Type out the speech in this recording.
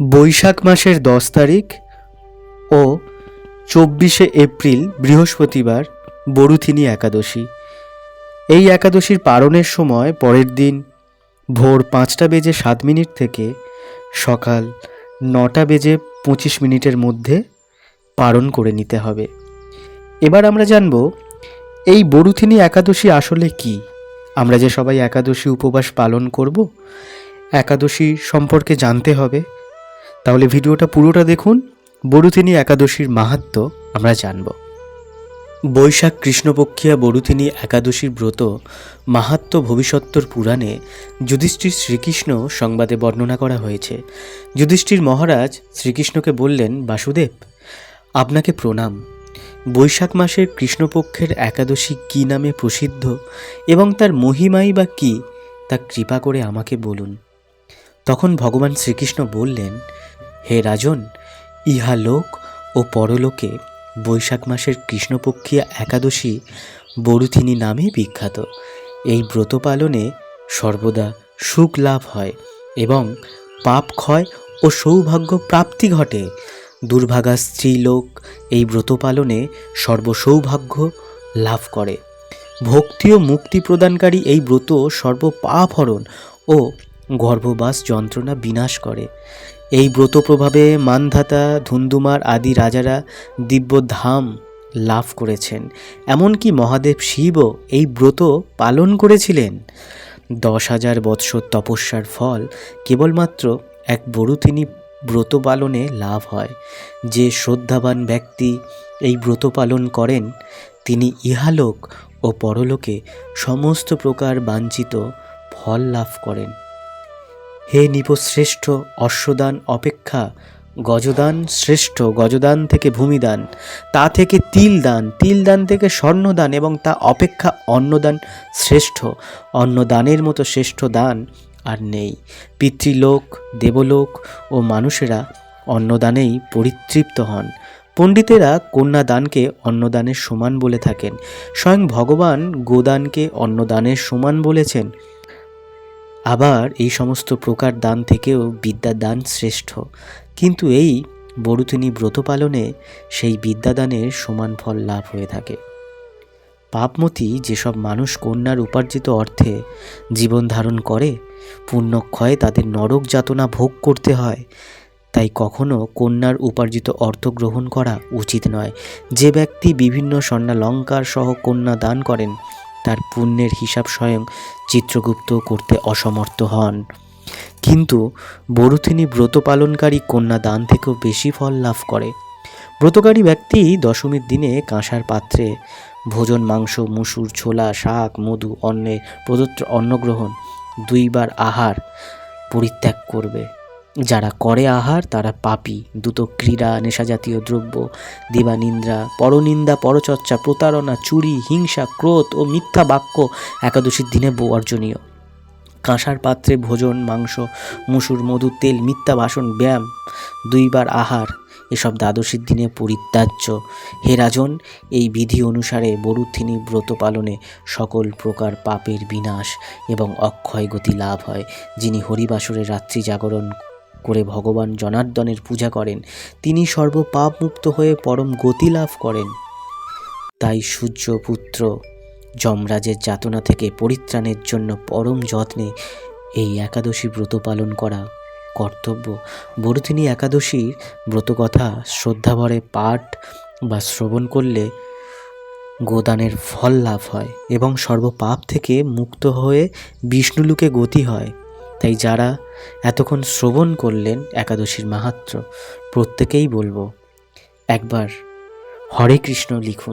বৈশাখ মাসের দশ তারিখ ও চব্বিশে এপ্রিল বৃহস্পতিবার বরুথিনী একাদশী। এই একাদশীর পালনের সময় পরের দিন ভোর পাঁচটা বেজে সাত মিনিট থেকে সকাল নটা বেজে পঁচিশ মিনিটের মধ্যে পালন করে নিতে হবে। এবার আমরা জানব, এই বরুথিনী একাদশী আসলে কি? আমরা যে সবাই একাদশী উপবাস পালন করব, একাদশী সম্পর্কে জানতে হবে। তাহলে ভিডিওটা পুরোটা দেখুন। বরুথিনী একাদশীর মাহাত্ম আমরা জানব। বৈশাখ কৃষ্ণপক্ষিয়া বরুথিনী একাদশীর ব্রত মাহাত্ম ভবিষ্যত্তর পুরাণে যুধিষ্ঠির শ্রীকৃষ্ণ সংবাদে বর্ণনা করা হয়েছে। যুধিষ্ঠির মহারাজ শ্রীকৃষ্ণকে বললেন, বাসুদেব, আপনাকে প্রণাম। বৈশাখ মাসের কৃষ্ণপক্ষের একাদশী কী নামে প্রসিদ্ধ এবং তার মহিমাই বা কী, তা কৃপা করে আমাকে বলুন। তখন ভগবান শ্রীকৃষ্ণ বললেন হে রাজন ইহালোক ও পরলোকে বৈশাখ মাসের কৃষ্ণপক্ষিয়া একাদশী বরুথিনী নামে বিখ্যাত। এই ব্রত পালনে সর্বদা সুখ লাভ হয় এবং পাপ ক্ষয় ও সৌভাগ্য প্রাপ্তি ঘটে। দুর্ভাগা স্ত্রীলোক এই ব্রত পালনে সর্বসৌভাগ্য লাভ করে। ভক্তি ও মুক্তি প্রদানকারী এই ব্রত সর্বপাপহরণ ও গর্ভবাস যন্ত্রণা বিনাশ করে। এই ব্রত প্রভাবে মানধাতা, ধুন্দুমার আদি রাজারা দিব্য ধাম লাভ করেছেন। এমনকি মহাদেব শিবও এই ব্রত পালন করেছিলেন। দশ হাজার বৎসর তপস্যার ফল কেবলমাত্র এক বড়ুতিনী ব্রত পালনে লাভ হয়। যে শ্রদ্ধাবান ব্যক্তি এই ব্রত পালন করেন, তিনি ইহালোক ও পরলোকে সমস্ত প্রকার বাঞ্ছিত ফল লাভ করেন। হে নিপশ্রেষ্ঠ অশ্বদান অপেক্ষা, গজদান শ্রেষ্ঠ, গজদান থেকে ভূমিদান। তা থেকে তিল দান তিল দান থেকে স্বর্ণদান এবং তা অপেক্ষা অন্নদান শ্রেষ্ঠ। অন্নদানের মতো শ্রেষ্ঠ দান আর নেই। পিতৃলোক, দেবলোক ও মানুষেরা অন্নদানেই পরিতৃপ্ত হন। পণ্ডিতেরা কন্যাদানকে অন্নদানের সমান বলে থাকেন। স্বয়ং ভগবান গোদানকে অন্নদানের সমান বলেছেন। আবার এই সমস্ত প্রকার দান থেকেও বিদ্যাদান শ্রেষ্ঠ। কিন্তু এই বড়ুতিনী ব্রত পালনে সেই বিদ্যাদানের সমান ফল লাভ হয়ে থাকে। পাপমতি যেসব মানুষ কন্যার উপার্জিত অর্থে জীবন ধারণ করে, পুণ্যক্ষয়ে তাদের নরক যাতনা ভোগ করতে হয়, তাই কখনো কন্যার উপার্জিত অর্থ গ্রহণ করা উচিত নয়। যে ব্যক্তি বিভিন্ন স্বর্ণালঙ্কার সহ কন্যা দান করেন তার পুণ্যের হিসাব স্বয়ং চিত্রগুপ্ত করতে অসমর্থ হন। কিন্তু বরুথিনী ব্রত পালনকারী কন্যা দান থেকেও বেশি ফল লাভ করে। ব্রতকারী ব্যক্তি দশমীর দিনে কাঁসার পাত্রে ভোজন, মাংস, মুসুর, ছোলা, শাক, মধু অন্নের প্রদত্ত অন্নগ্রহণ দুইবার আহার পরিত্যাগ করবে। যারা করে আহার, তারা পাপী। দ্রুত ক্রীড়া, নেশাজাতীয় দ্রব্য, দিবানিন্দ্রা, পরনিন্দা, পরচর্চা, প্রতারণা, চুরি, হিংসা, ক্রোধ ও মিথ্যা বাক্য একাদশীর দিনে বর্জনীয় কাঁসার পাত্রে ভোজন, মাংস, মুসুর, মধু, তেল, মিথ্যা বাসন, ব্যায়াম, দুইবার আহার, এসব দ্বাদশীর দিনে পরিত্যাজ্য। হে রাজন, এই বিধি অনুসারে বরুথিনী ব্রত পালনে সকল প্রকার পাপের বিনাশ এবং অক্ষয় গতি লাভ হয়, যিনি হরিবাসরের রাত্রি জাগরণ করে ভগবান জনার্দনের পূজা করেন। তিনি সর্বপাপ মুক্ত হয়ে পরম গতি লাভ করেন। তাই সূর্যপুত্র যমরাজের যাতনা থেকে পরিত্রাণের জন্য পরম যত্নে এই একাদশী ব্রত পালন করা কর্তব্য। বরুথিনী একাদশীর ব্রতকথা শ্রদ্ধাভরে পাঠ বা শ্রবণ করলে গোদানের ফল লাভ হয় এবং সর্বপাপ থেকে মুক্ত হয়ে বিষ্ণুলোকে গতি হয়। তাই যারা এতক্ষণ শ্রবণ করলেন একাদশীর মাহাত্র প্রত্যেকেই বলব একবার হরে কৃষ্ণ লিখুন।